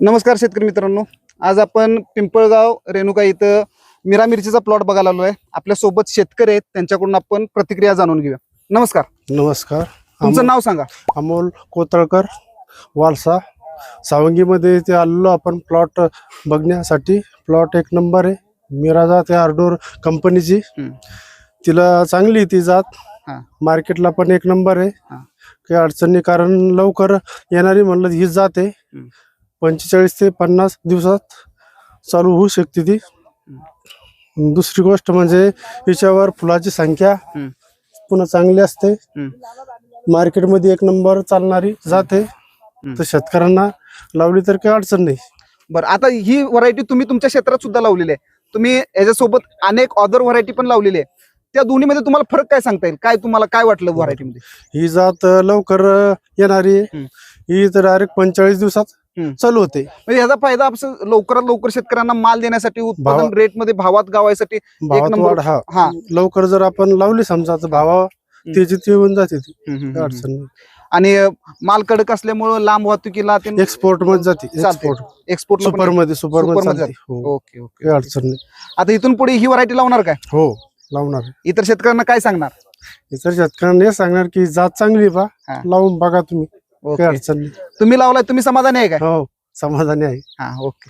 नमस्कार शेतकरी मित्रांनो. आज आपण पिंपळगाव रेणुका इथं मिरा मिरचीचा प्लॉट बघायला आलोय. आपल्यासोबत शेतकरी आहेत. त्यांच्याकडून आपण प्रतिक्रिया जाणून घेऊया. नमस्कार. नमस्कार. तुमचं नाव सांगा. अमोल कोतळकर वालसा. सावंगीमध्ये ते आलेलो आपण प्लॉट बघण्यासाठी. प्लॉट एक नंबर आहे. मिराजा ते आरडोर कंपनीची. तिला चांगली आहे ती जात. मार्केटला पण एक नंबर आहे. काही अडचण कारण लवकर येणारी म्हणलं ही जात आहे. पंचेचाळीस ते पन्नास दिवसात चालू होऊ शकते ती. दुसरी गोष्ट म्हणजे हिच्यावर फुलाची संख्या हम्म. पुन्हा चांगली असते. हम्म. मार्केटमध्ये एक नंबर चालणारी जाते. तर शेतकऱ्यांना लावली तर काही अडचण नाही. बरं आता ही व्हरायटी तुम्ही तुमच्या क्षेत्रात सुद्धा लावलेली आहे. तुम्ही याच्यासोबत अनेक अदर व्हरायटी पण लावलेली आहे. त्या दोन्हीमध्ये तुम्हाला फरक काय सांगता येईल? काय तुम्हाला काय वाटलं व्हरायटी मध्ये? ही जात लवकर येणारी. आहे. हम्म. ही तर डायरेक्ट पंचेचाळीस दिवसात. चालू होते. म्हणजे ह्याचा फायदा असं लवकरात लवकर शेतकऱ्यांना माल देण्यासाठी उत्पादन भावा- रेटमध्ये भावात गावायसाठी भावात नंबर- वाढ हा. हा. लवकर जर आपण लावली समजा तर भावा त्याची ती येऊन जाते ती. काही. अडचण नाही. आणि अं, माल कडक असल्यामुळं लांब वाहतुकीला एक्सपोर्टमध्ये जाते. एक्सपोर्ट एक्सपोर्ट सुपरमध्ये सुपरमध्ये मध्ये चालते. हो. Okay okay. काही अडचण नाही. आता इथून पुढे ही व्हरायटी लावणार काय? हो. लावणार. इतर शेतकऱ्यांना काय सांगणार? इतर शेतकऱ्यांना हे सांगणार की जात चांगली बा. हा. लावून बघा तुम्ही. काही ओके अडचण नाही. तुम्ही लावलाय तुम्ही समाधानी आहे काय? हो समाधानी आहे. हा ओके.